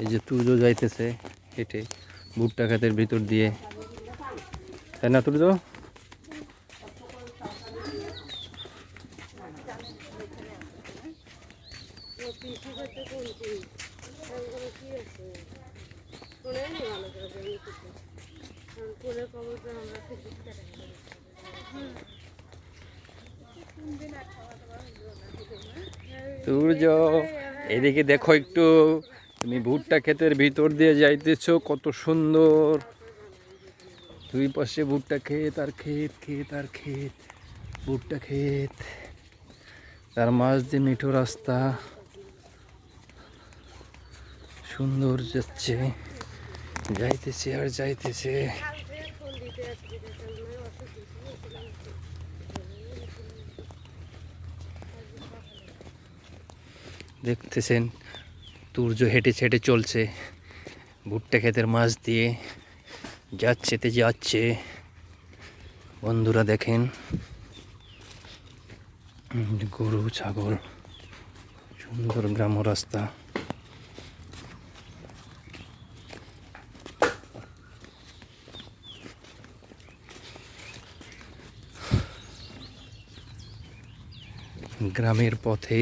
এই যে তুর্য যাইতেছে হেঁটে ভুট্টা খাতের ভিতর দিয়ে। তাই না, তুর্য? এদিকে দেখো একটু তুমি ভুট্টা ক্ষেতের ভিতর দিয়ে যাইতেছো, কত সুন্দর। দুই পাশে ভুট্টা ক্ষেত আর ক্ষেত ক্ষেত আর ক্ষেত, ভুট্টা ক্ষেত। তার মাঝ দিয়ে মিঠো রাস্তা। সুন্দর যাচ্ছে। যাইতেছে আর যাইতেছে। দেখতেছেন সূর্য হেঁটে হেঁটে চলছে। ভুট্টা ক্ষেতের মাছ দিয়ে যাচ্ছে তে যাচ্ছে। বন্ধুরা দেখেন গরু, ছাগল, সুন্দর গ্রাম্য রাস্তা। গ্রামের পথে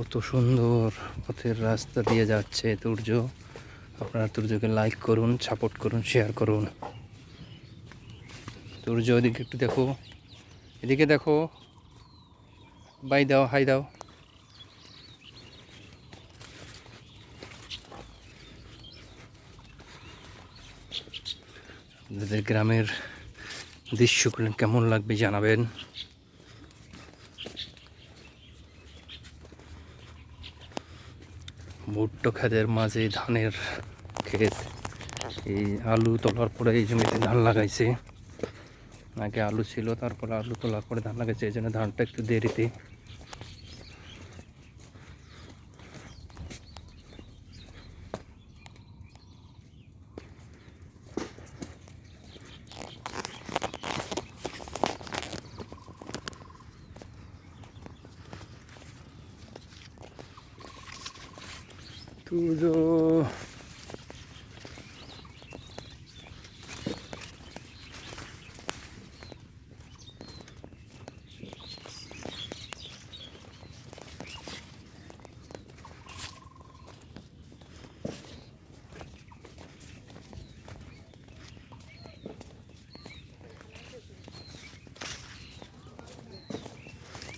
কত সুন্দর পথের রাস্তা দিয়ে যাচ্ছে তুর্য আপনারা তুর্যকে লাইক করুন সাপোর্ট করুন শেয়ার করুন। তুর্য ওদিকে একটু দেখো। এদিকে দেখো। বাই দাও হাই দাও। আপনাদের গ্রামের দৃশ্যগুলো কেমন লাগবে জানাবেন। ভুট্টো খেতের মাঝে ধানের ক্ষেত। এই আলু তোলার পরে এই জমিতে ধান লাগাইছে। আগে আলু ছিল, তারপরে আলু তোলার পরে ধান লাগাইছে, এই জন্য ধানটা একটু দেরিতে তুজো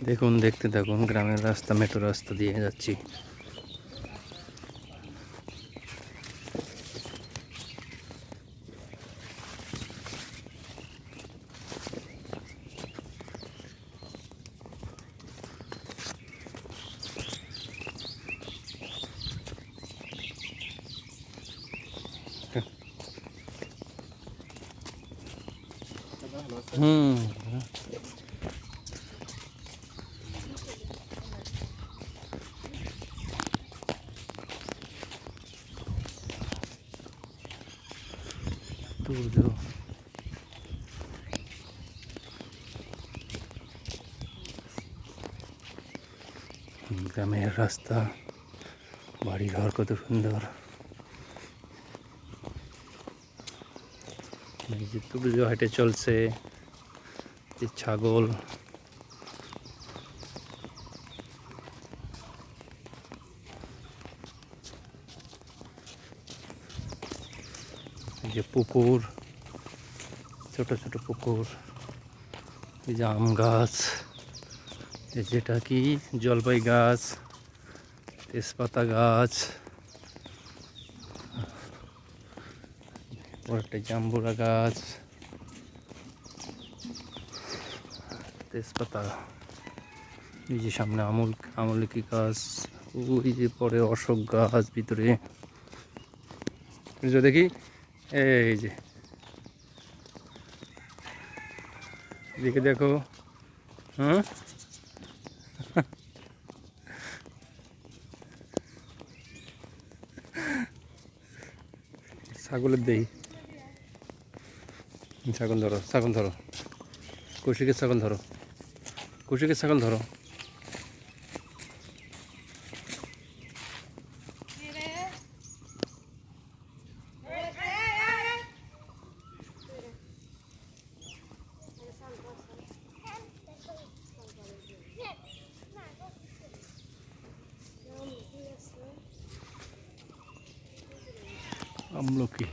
দেখুন দেখতে থাকুন গ্রামের রাস্তা মেট্রো রাস্তা দিয়ে যাচ্ছি। হুম সূর্য গ্রামের রাস্তা বাড়ি ঘর কত সুন্দর। যে সূর্য হেঁটে চলছে ছাগল। যে পুকুর, ছোট ছোট পুকুর। এই যে আম গাছ যেটা কি, জলপাই গাছ, তেজপাতা গাছ। একটা জাম্বুরা গাছ। তেজপাতা। এই যে সামনে আমুল, আমলকি গাছ। ওই যে পরে অশোক গাছ ভিতরে। দেখি, এই যে। এদিকে দেখো হ্যাঁ ছাগলের দেই ছাগল ধরো ছাগল ধরো। কৌশিকের ছাগল ধরো। কৌশিকের ছাগল ধরো। আমলকি।